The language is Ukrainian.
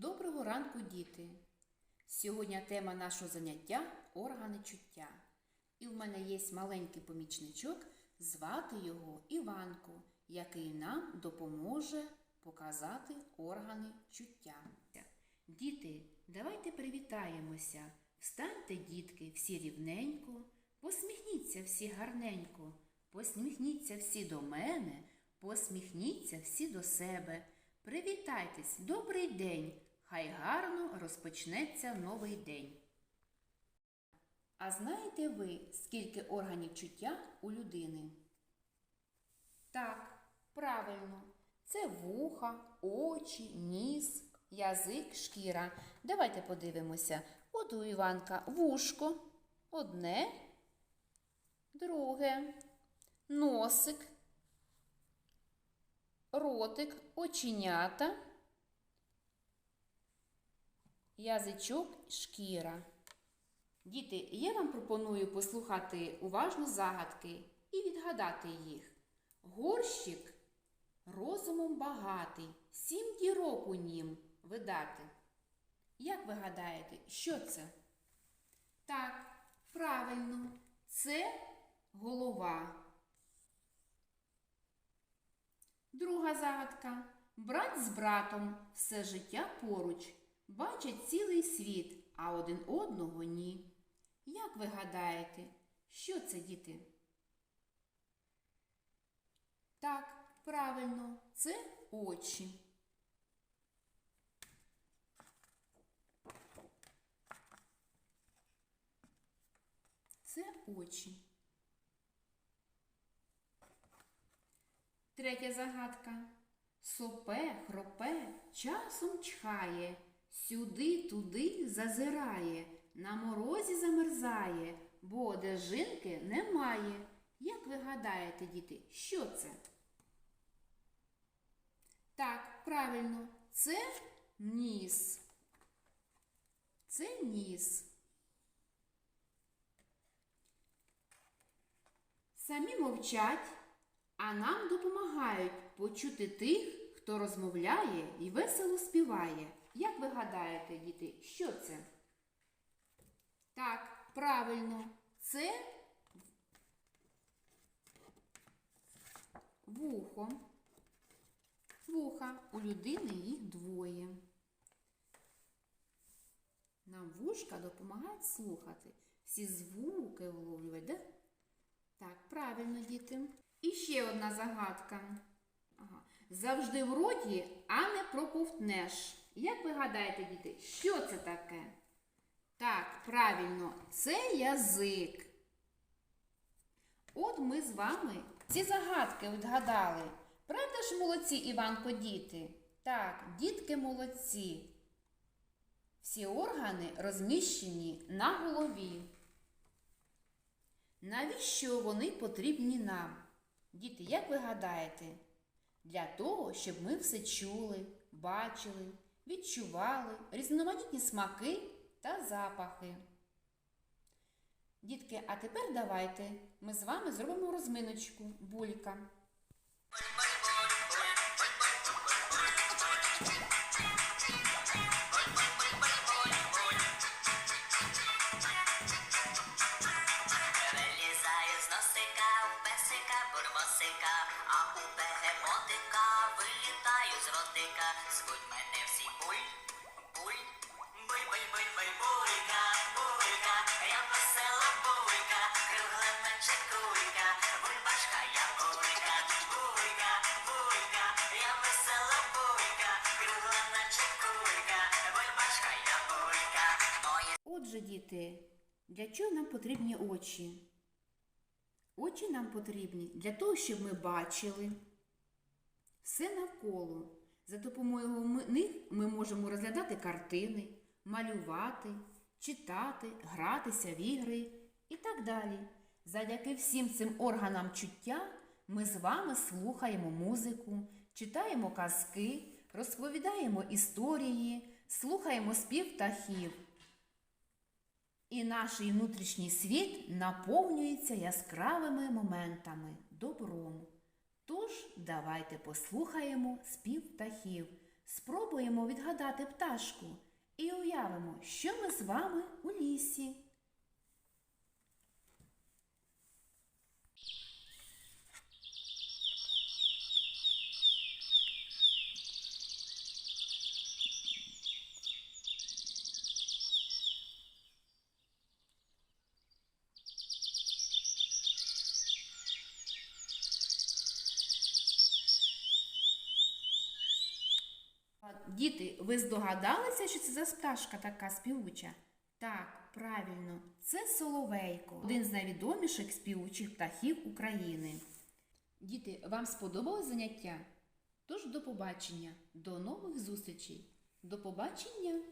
Доброго ранку, діти! Сьогодні тема нашого заняття органи чуття. І в мене є маленький помічничок, звати його Іванко, який нам допоможе показати органи чуття. Діти, давайте привітаємося. Встаньте, дітки, всі рівненько, посміхніться всі гарненько, посміхніться всі до мене, посміхніться всі до себе. Привітайтесь, добрий день! Хай гарно розпочнеться новий день. А знаєте ви, скільки органів чуття у людини? Так, правильно. Це вуха, очі, ніс, язик, шкіра. Давайте подивимося. От у Іванка вушко, одне, друге, носик, ротик, оченята, язичок, шкіра. Діти, я вам пропоную послухати уважно загадки і відгадати їх. Горщик розумом багатий, сім дірок у нім видати. Як ви гадаєте, що це? Так, правильно, це голова. Друга загадка. Брат з братом все життя поруч, бачать цілий світ, а один одного ні. Як ви гадаєте, що це діти? Так, правильно, це очі. Це очі. Третя загадка. Сопе, хропе, часом чхає, сюди туди зазирає, на морозі замерзає, бо одежинки немає. Як ви гадаєте, діти, що це? Так, правильно, це ніс. Це ніс. Самі мовчать, а нам допомагають почути тих, хто розмовляє і весело співає. Як ви гадаєте, діти, що це? Так, правильно, це вухо. Вуха. У людини їх двоє. Нам вушка допомагають слухати. Всі звуки вловлювати, да? Так, правильно, діти. І ще одна загадка. Ага. Завжди в роті, а не проковтнеш. Як ви гадаєте, діти, що це таке? Так, правильно, це язик. От ми з вами ці загадки відгадали. Правда ж молодці, Іванко, діти? Так, дітки молодці. Всі органи розміщені на голові. Навіщо вони потрібні нам? Діти, як ви гадаєте? Для того, щоб ми все чули, бачили, відчували різноманітні смаки та запахи. Дітки, а тепер давайте ми з вами зробимо розминочку булька. Я весела булька, кругла наче кулька, я булька, булька, булька, я весела булька, кругла наче кулька, я булька, Отже, діти, для чого нам потрібні очі? Очі нам потрібні для того, щоб ми бачили. Все навколо. За допомогою них ми можемо розглядати картини, малювати, читати, гратися в ігри і так далі. Завдяки всім цим органам чуття ми з вами слухаємо музику, читаємо казки, розповідаємо історії, слухаємо спів птахів. І наш внутрішній світ наповнюється яскравими моментами, добром. Тож давайте послухаємо спів птахів. Спробуємо відгадати пташку і уявимо, що ми з вами у лісі. А, Діти, ви здогадалися, що це за пташка така співуча? Так, правильно, це соловейко, один з найвідоміших співучих птахів України. Діти, вам сподобалось заняття? Тож до побачення, до нових зустрічей. До побачення!